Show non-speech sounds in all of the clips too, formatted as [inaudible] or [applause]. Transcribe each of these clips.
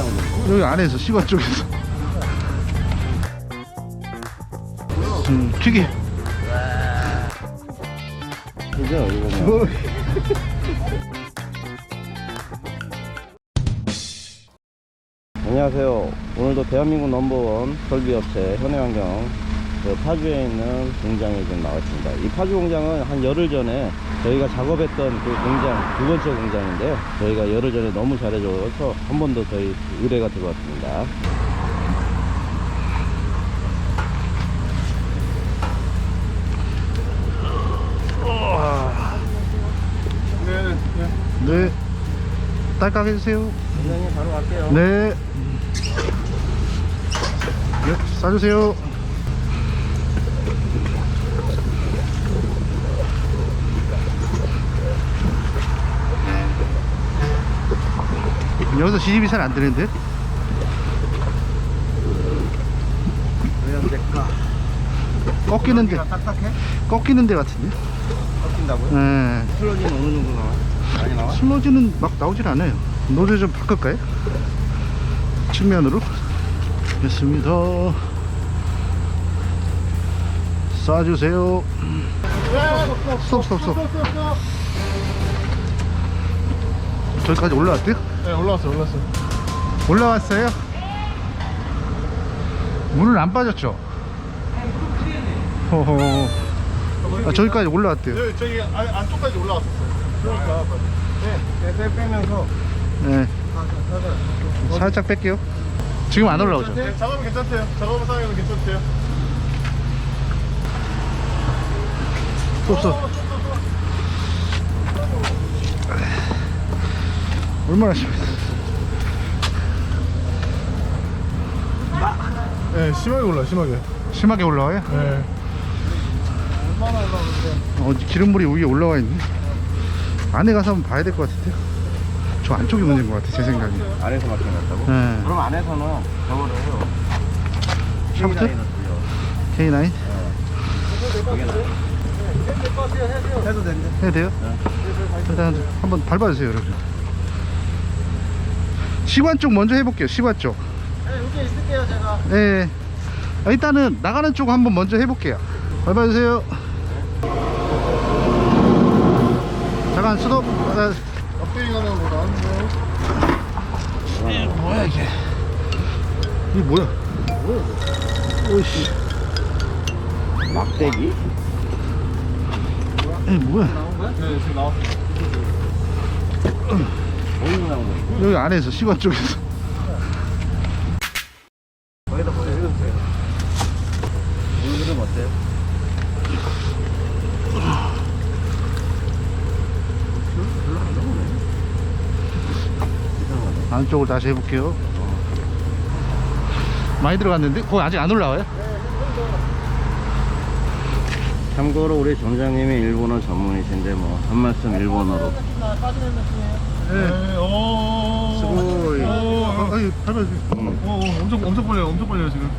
나온 거. 여기 안에서 시간 쪽에서 음, 튀기 그죠? 이거 뭐. 안녕하세요. 오늘도 대한민국 넘버원 설비업체 현해환경 그 파주에 있는 공장에 지금 나왔습니다. 이 파주 공장은 한 열흘 전에 저희가 작업했던 그 공장 두 번째 공장인데요. 저희가 열흘 전에 너무 잘해줘서 한 번 더 저희 의뢰가 들어왔습니다. 네 딸깍 해주세요 공장님 바로 갈게요. 네. 네, 싸주세요. 여기서 시집이 잘 안 되는데? 왜 안 될까? 꺾이는데, 딱딱해? 꺾이는데 같은데? 꺾인다고요? 네. 슬러지는 어느 정도 나와? 많이 나와? 슬러지는 막 나오질 않아요. 노즐 좀 바꿀까요? 측면으로. 됐습니다. 쏴주세요. 스톱, 스톱, 스톱. 저기까지 올라왔대요? 네 올라왔어요 올라왔어요 올라왔어요? 물은 안 빠졌죠? 호호. 아, 저기까지 올라왔대요. 네 저기 안, 안쪽까지 올라왔었어요 그러니까 네, 네, 빼면서 네. 살짝 뺄게요. 지금 안 올라오죠? 네, 작업은 괜찮대요 작업 상황은 괜찮대요 스톱, 스톱. 얼마나 심해? 네 심하게 올라요 심하게 심하게 올라와요? 네 어, 기름물이 위에 올라와 있네. 안에 가서 한번 봐야 될 것 같은데요? 저 안쪽이 문제인 것 같아, 제 생각에. 안에서 막혀놨다고? 네. 그럼 안에서는 저거를 해요. 샤프트? K9? 그게 나. 해도 된대. 해도 돼요? 일단 한번 밟아주세요, 여러분. 시관 쪽 먼저 해볼게요, 시관 쪽. 네, 여기 있을게요, 제가. 네. 아, 일단은 나가는 쪽 한번 먼저 해볼게요. 밟아주세요. 잠깐 스톱. 아, 업데이트하는 거 나왔는데 이게 뭐야 이게? 이게 뭐야? 오이씨. 막대기? 이게 뭐야? 네 지금 나왔어요 어디서 나온 거야? 여기 안에서 시관 쪽에서. 거기다 보내 해주세요. 물 흐름 어때요? 별로 안 나오네. 이상하다. 안쪽을 다시 해볼게요. 많이 들어갔는데 거기 아직 안 올라와요? 참고로 우리 점장님이 일본어 전문이신데 뭐 한 말씀 일본어로 네 오. 스고이. 오, 어, 아니 밟아주세요. 음, 오, 오, 엄청 엄청 벌려요 엄청 벌려요 지금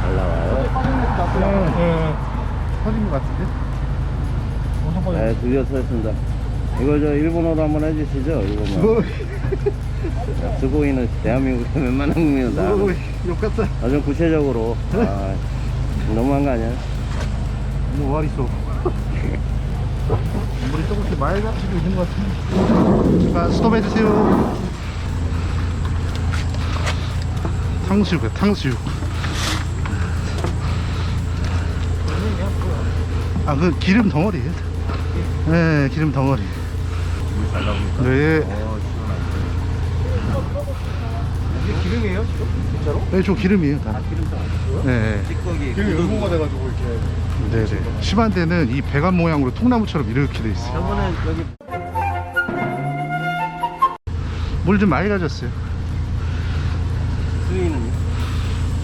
잘 나와요. 네 터진 것 같은데? 엄청 벌려요 네, 드디어 서했습니다. 이거 저 일본어로 한번 해주시죠. 이거 뭐 자, 스고이는 대한민국의 웬만한 국민은 다. 스고이. 욕 같다. 아, 좀 구체적으로. 아, 너무한 거 아니야? 뭐 와리소. 물이 조금씩 맑아지고 있는 것 같은데. 잠깐 스톱 해주세요. 탕수육이야 탕수육. 아그 기름 덩어리예요. 네 기름 덩어리. 잘 나옵니까? 네. 어. 이게 기름이에요, 지금? 진짜로? 네, 저 기름이에요 다. 기름 다 아니고요? 네. 찌꺼기. 기름이 응고가 돼가지고 이렇게 네네. 데는 이 배관 모양으로 통나무처럼 이렇게 돼 있어요. 저번에 여기 물 좀 많이 가졌어요. 수위는요?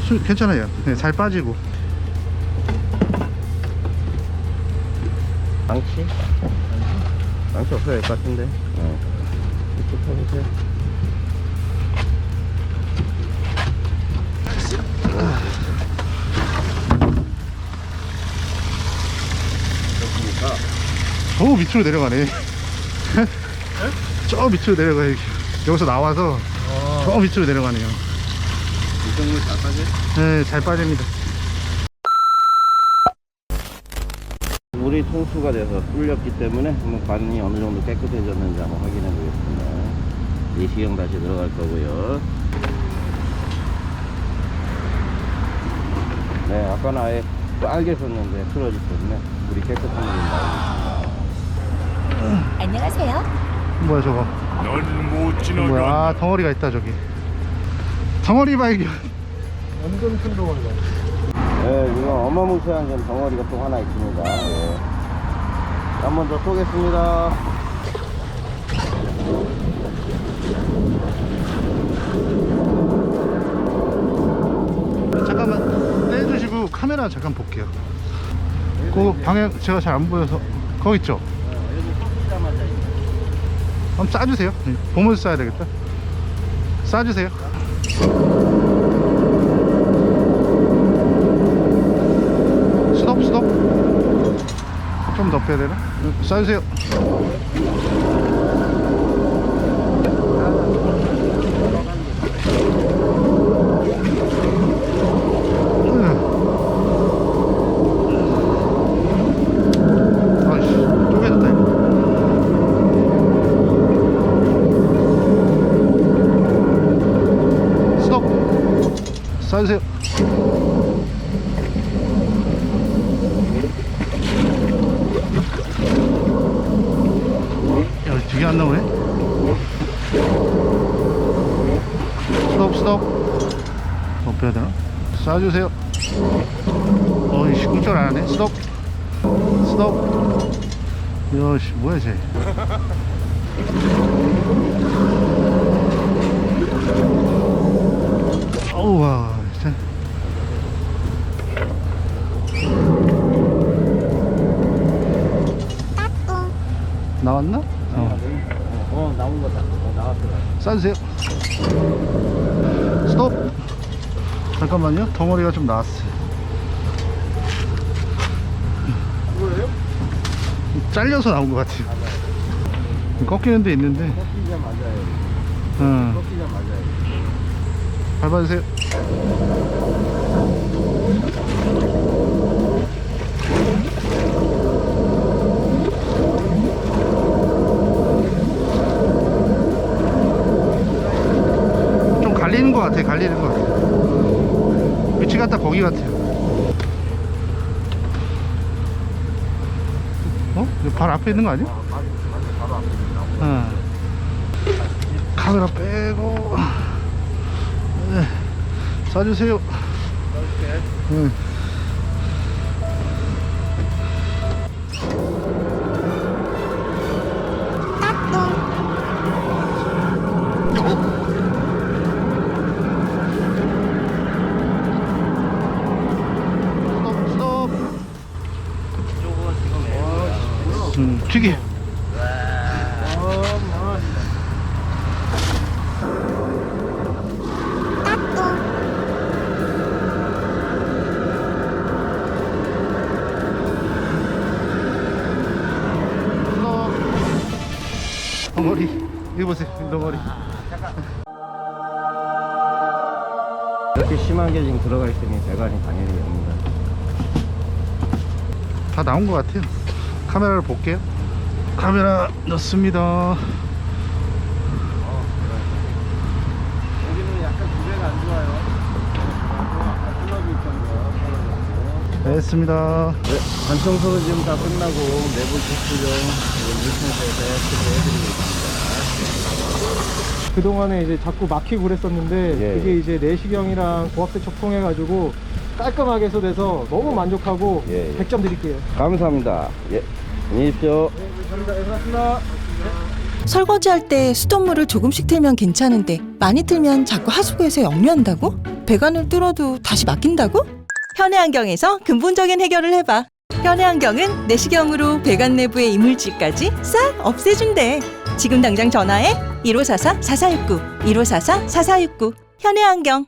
수, 괜찮아요. 네, 잘 빠지고. 망치? 망치 것 같은데. 어. 이쪽 타보세요. 저 밑으로 내려가네. [laughs] 저 밑으로 내려가 요. 여기서 나와서 아저 밑으로 내려가네요. 이정물 다 빠져? 네, 잘 빠집니다. 물이 통수가 돼서 뚫렸기 때문에 한번 관이 어느 정도 깨끗해졌는지 한번 확인해 보겠습니다. 내시경 다시 들어갈 거고요. 네, 아까는 아예 빨개 썼는데 틀어질 때문에 물이 깨끗한 물이 나오고 있습니다. 안녕하세요. 뭐야 저거? 넌못 지나가. 아, 덩어리가 있다 저기. 덩어리 발견. 완전 큰 동아리다. 네, 이거 어마무시한 좀 덩어리가 또 하나 있습니다. 예. 한번 더 쏘겠습니다. 잠깐만 떼주시고 카메라 잠깐 볼게요. 그 방향 제가 잘 안 보여서 거기 있죠? 한번 싸주세요. 네, 보면서 쏴야 되겠다. 쏴주세요. 스톱 스톱. 좀더 빼야 되나? 쏴주세요. 아이씨, 쪼개졌다 이거. 스톱 쏴주세요. 야 되게 안 나오네? 스톱 스톱. 더 빼야 되나? 쏴주세요. 어 이씨 꿈쩍 안 하네? 스톱. 스톱. 야 씨 뭐야 쟤. [laughs] 어우 와 진짜 나왔나? 어. 어, 나온 거다. 어, 나왔어. 쏴주세요 스톱 잠깐만요 덩어리가 좀 나왔어요 이거예요? 잘려서 나온 것 같아요 꺾이는 데 있는데 꺾이자 맞아요. 어, 꺾이자 맞아요. 밟아주세요 같아 갈리는 것 같아 위치가 딱 거기 같아요 어? 바로 앞에 있는 거 아니야? 어. 카메라 빼고 네. 쏴주세요 응. 튀기. 덩어리. 이거 보세요 이 덩어리. 이렇게 심한 게 지금 들어가 있으니 배관이 당연히 옵니다. 다 나온 것 같아요. 카메라를 볼게요 카메라 넣습니다 여기는 약간 구배가 안 좋아요. 있던데요. 됐습니다 네, 관 청소는 지금 다 끝나고 내부 체크점 물청소에서 체크해드리고 있습니다. 그동안에 이제 자꾸 막히고 그랬었는데 예, 그게 예. 이제 내시경이랑 고압세척 통해 가지고 깔끔하게 해소돼서 너무 만족하고 예, 예. 100점 드릴게요. 감사합니다. 예, 안녕히 계십시오. 설거지할 때 수돗물을 조금씩 틀면 괜찮은데 많이 틀면 자꾸 하수구에서 역류한다고? 배관을 뚫어도 다시 막힌다고? 현해안경에서 근본적인 해결을 해봐. 현해안경은 내시경으로 배관 내부의 이물질까지 싹 없애준대. 지금 당장 전화해 1544-4469, 1544-4469. 현해안경.